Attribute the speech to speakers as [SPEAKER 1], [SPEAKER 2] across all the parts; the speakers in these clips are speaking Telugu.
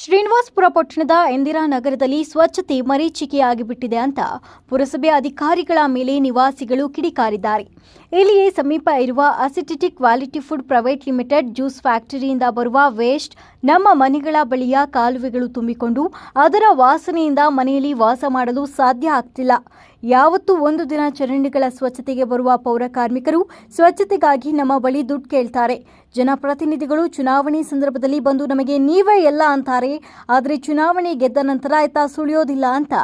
[SPEAKER 1] ಶ್ರೀನಿವಾಸಪುರ ಪಟ್ಟಣದ ಇಂದಿರಾ ನಗರದಲ್ಲಿ ಸ್ವಚ್ಛತೆ ಮರೀಚಿಕೆಯಾಗಿಬಿಟ್ಟಿದೆ ಅಂತ ಪುರಸಭೆ ಅಧಿಕಾರಿಗಳ ಮೇಲೆ ನಿವಾಸಿಗಳು ಕಿಡಿಕಾರಿದ್ದಾರೆ. ಇಲ್ಲಿಯೇ ಸಮೀಪ ಇರುವ Asiatic quality food private limited juice ಫ್ಯಾಕ್ಟರಿಯಿಂದ ಬರುವ ವೇಸ್ಟ್ ನಮ್ಮ ಮನೆಗಳ ಬಳಿಯ ಕಾಲುವೆಗಳು ತುಂಬಿಕೊಂಡು ಅದರ ವಾಸನೆಯಿಂದ ಮನೆಯಲ್ಲಿ ವಾಸ ಮಾಡಲು ಸಾಧ್ಯ ಆಗ್ತಿಲ್ಲ. ಯಾವತ್ತೂ ಒಂದು ದಿನ ಚರಂಡಿಗಳ ಸ್ವಚ್ಛತೆಗೆ ಬರುವ ಪೌರ ಕಾರ್ಮಿಕರು ಸ್ವಚ್ಛತೆಗಾಗಿ ನಮ್ಮ ಬಳಿ ದುಡ್ಡು ಕೇಳ್ತಾರೆ. ಜನಪ್ರತಿನಿಧಿಗಳು ಚುನಾವಣೆ ಸಂದರ್ಭದಲ್ಲಿ ಬಂದು ನಮಗೆ ನೀವೇ ಎಲ್ಲ ಅಂತಾರೆ. ಆದರೆ ಚುನಾವಣೆ ಗೆದ್ದ ನಂತರ ಆಯ್ತಾ ಸುಳಿಯೋದಿಲ್ಲ ಅಂತ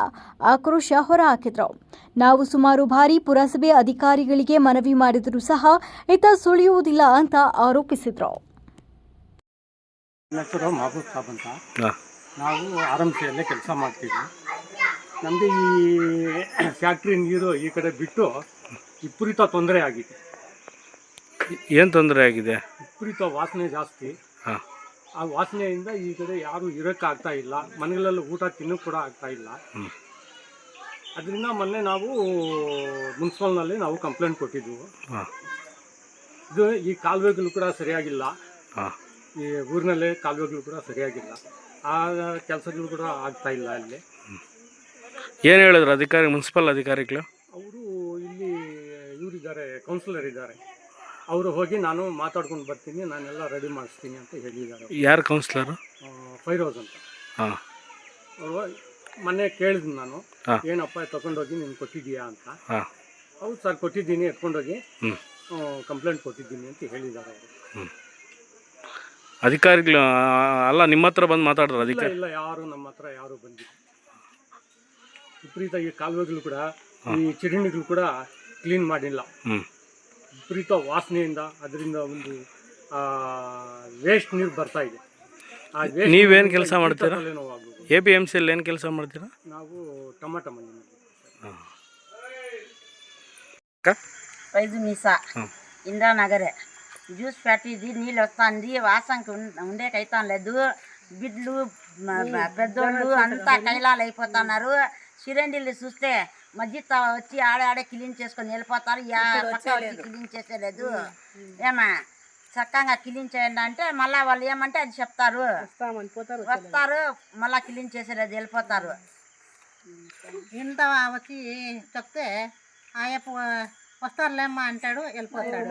[SPEAKER 1] ಆಕ್ರೋಶ ಹೊರಹಾಕಿದ್ರು. ನಾವು ಸುಮಾರು ಬಾರಿ ಪುರಸಭೆ ಅಧಿಕಾರಿಗಳಿಗೆ ಮನವಿ ಮಾಡಿದರೂ ಸಹ ಈತ ಸುಳಿಯುವುದಿಲ್ಲ ಅಂತ ಆರೋಪಿಸಿದ್ರು.
[SPEAKER 2] ನಾವು ಆರಂಭದಲ್ಲೇ ಕೆಲಸ ಮಾಡ್ತೀವಿ ನಮ್ಮದು ಈ ಫ್ಯಾಕ್ಟ್ರಿ ನೀರು ಈ ಕಡೆ ಬಿಟ್ಟು ವಿಪರೀತ ತೊಂದರೆ ಆಗಿದೆ.
[SPEAKER 3] ಏನು ತೊಂದರೆ ಆಗಿದೆ?
[SPEAKER 2] ವಿಪರೀತ ವಾಸನೆ ಜಾಸ್ತಿ.
[SPEAKER 3] ಹಾಂ.
[SPEAKER 2] ಆ ವಾಸನೆಯಿಂದ ಈ ಕಡೆ ಯಾರು ಇರೋಕ್ಕಾಗ್ತಾ ಇಲ್ಲ. ಮನೆಗಳಲ್ಲಿ ಊಟ ತಿನ್ನೋಕೆ ಕೂಡ ಆಗ್ತಾ ಇಲ್ಲ. ಅದರಿಂದ ಮೊನ್ನೆ ನಾವು ಮುನ್ಸಿಪಲ್ನಲ್ಲಿ ನಾವು ಕಂಪ್ಲೇಂಟ್ ಕೊಟ್ಟಿದ್ವು.
[SPEAKER 3] ಹಾಂ.
[SPEAKER 2] ಇದು ಈ ಕಾಲುವೆಗಳು ಕೂಡ ಸರಿಯಾಗಿಲ್ಲ.
[SPEAKER 3] ಹಾಂ.
[SPEAKER 2] ಈ ಊರಿನಲ್ಲೇ ಕಾಲುವೆಗಳು ಕೂಡ ಸರಿಯಾಗಿಲ್ಲ. ಆ ಕೆಲಸಗಳು ಕೂಡ ಆಗ್ತಾ ಇಲ್ಲ ಅಲ್ಲಿ.
[SPEAKER 3] ಏನು ಹೇಳಿದ್ರು ಅಧಿಕಾರಿ ಮುನ್ಸಿಪಲ್ ಅಧಿಕಾರಿಗಳು?
[SPEAKER 2] ಅವರು ಇಲ್ಲಿ ಇವರಿದ್ದಾರೆ ಕೌನ್ಸಿಲರ್ ಇದ್ದಾರೆ. ಅವರು ಹೋಗಿ ನಾನು ಮಾತಾಡ್ಕೊಂಡು ಬರ್ತೀನಿ ನಾನೆಲ್ಲ ರೆಡಿ ಮಾಡಿಸ್ತೀನಿ ಅಂತ ಹೇಳಿದ್ದಾರೆ
[SPEAKER 3] ಯಾರು ಕೌನ್ಸಿಲರು
[SPEAKER 2] ಫೈರೋಸ್ ಅಂತ.
[SPEAKER 3] ಹಾಂ.
[SPEAKER 2] ಅವರು ಮೊನ್ನೆ ಕೇಳಿದ್ನು ನಾನು. ಏನಪ್ಪ ತಗೊಂಡೋಗಿ ನೀನು ಕೊಟ್ಟಿದ್ದೀಯಾ ಅಂತ. ಹೌದು ಸರ್ ಕೊಟ್ಟಿದ್ದೀನಿ ಎತ್ಕೊಂಡೋಗಿ.
[SPEAKER 3] ಹ್ಞೂ
[SPEAKER 2] ಕಂಪ್ಲೇಂಟ್ ಕೊಟ್ಟಿದ್ದೀನಿ ಅಂತ ಹೇಳಿದ್ದಾರೆ ಅವರು.
[SPEAKER 3] ಅಧಿಕಾರಿಗಳು ಅಲ್ಲ ನಿಮ್ಮ ಹತ್ರ ಬಂದು ಮಾತಾಡಿದ್ರು ಅಧಿಕಾರಿ?
[SPEAKER 2] ಇಲ್ಲ ಯಾರು ನಮ್ಮ ಹತ್ರ ಯಾರು ಬಂದಿಲ್ಲ. ವಿಪರೀತ ಈ ಕಾಲುವೆಗಳು ಕೂಡ ಈ ಚರಂಡಿಗಳು ಕೂಡ ಕ್ಲೀನ್ ಮಾಡಿಲ್ಲ
[SPEAKER 3] ಹ್ಞೂ
[SPEAKER 2] ವಿಪರೀತ ವಾಸನೆಯಿಂದ ಅದರಿಂದ ಒಂದು ವೇಸ್ಟ್ ನೀರು ಬರ್ತಾ ಇದೆ ಆ waste
[SPEAKER 3] ನೀವೇನ್
[SPEAKER 2] ನೀರಿಂದ
[SPEAKER 3] ಕೆಲ್ಸ
[SPEAKER 2] ವಿಪರೀತ
[SPEAKER 3] ಮಾಡ್ತೀರಾ?
[SPEAKER 2] ತಲೆನೋವಾಗೋದು.
[SPEAKER 3] ಎ ಪಿ ಎಮ್ ಸಿಯಲ್ಲಿ ಏನು ಕೆಲಸ ಮಾಡ್ತೀರಾ
[SPEAKER 2] ನಾವು ಟಮಾಟ ಮಂಡಿ
[SPEAKER 3] ಹಾಂ
[SPEAKER 4] ఐదు మీసా
[SPEAKER 3] ఆ.
[SPEAKER 4] ఇంద్రానగరే జ్యూస్ ఫ్యాక్టరీది నీళ్ళు వస్తుంది వాసనకి ఉం- ఉండేకైతాం లేదు బిడ్లు మ- మ- పెద్దోళ్ళు అంతా కైలాలు అయిపోతున్నారు సిరండిలు చూస్తే మధ్య వచ్చి ఆడే ఆడే క్లీన్ చేసుకొని వెళ్ళిపోతారు. క్లీన్ చేసేలేదు. ఏమా? చక్కగా క్లీన్ చేయండి అంటే మళ్ళా వాళ్ళు ఏమంటే అది చెప్తారు. వస్తారు మళ్ళా క్లీన్ చేసేలేదు వెళ్ళిపోతారు.
[SPEAKER 5] ఇంత వచ్చి చెప్తే ఆయప్ప వస్తారులేమ్మా అంటాడు వెళ్ళిపోతాడు.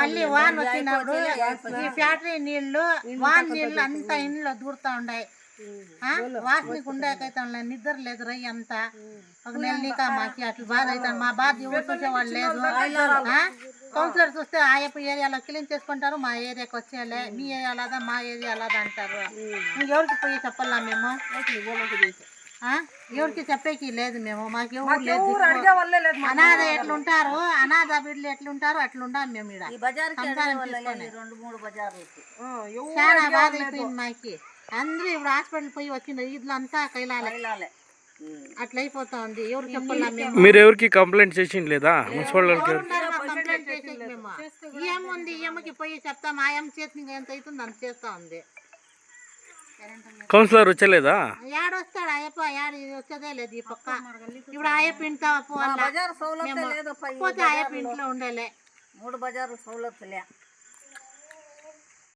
[SPEAKER 5] మళ్ళీ వాన్ వచ్చినప్పుడు ఈ ఫ్యాక్టరీ నీళ్ళు వాన్ నీళ్ళు అంతా ఇంట్లో దూరుతా ఉన్నాయి? వాసనకి ఉండేకైతే నిద్ర లేదు రై అంతా. ఒక నెల నీక మాకి అట్లా బాధ అవుతాను మా బాధ ఎవరు చూసేవాళ్ళు లేదు? కౌన్సిలర్ చూస్తే ఆయప్ప ఏరియాలో క్లీన్ చేసుకుంటారు మా ఏరియాకి వచ్చేయాలి. మీ ఏరియా అలాదా మా ఏరియా అలాదా అంటారు. ఎవరికి పోయి చెప్పాలా మేము? ఎవరికి చెప్పేకి లేదు మేము. మాకు ఎవరు లేదు. అనాథ ఎట్లుంటారు? అనాథ బిడ్డలు ఎట్లుంటారు? అట్లుంటాం మేము.
[SPEAKER 4] రెండు మూడు బజార్లు
[SPEAKER 5] చాలా బాధ అయిపోయింది మాకి. అందరూ ఇప్పుడు హాస్పిటల్ పోయి వచ్చిండ్రు. ఇట్లా అంతా కైలాలే. అట్లా అయిపోతా ఉంది. ఎవరు చెప్పాలా మేము?
[SPEAKER 3] మీరు ఎవరికి కంప్లైంట్ చేసింది లేదా? మున్సిపల్
[SPEAKER 5] కంప్లైంట్ చేసేది మేము. ఏముంది ఏమకి పోయి చెప్తాం. ఆ ఏం చేతి ఎంత అవుతుంది? అంత చేస్తా ఉంది
[SPEAKER 3] కౌన్సిలర్ వచ్చలేదా?
[SPEAKER 5] యాడొస్తాడు అయ్యప్ప? యాడ ఇది వచ్చేదే లేదు ఈ పక్క. ఇప్పుడు అయ్యప్ప ఇంట్లో పోతే అయ్యప్ప ఇంట్లో ఉండాలి.
[SPEAKER 4] మూడు బజారు సౌలతులే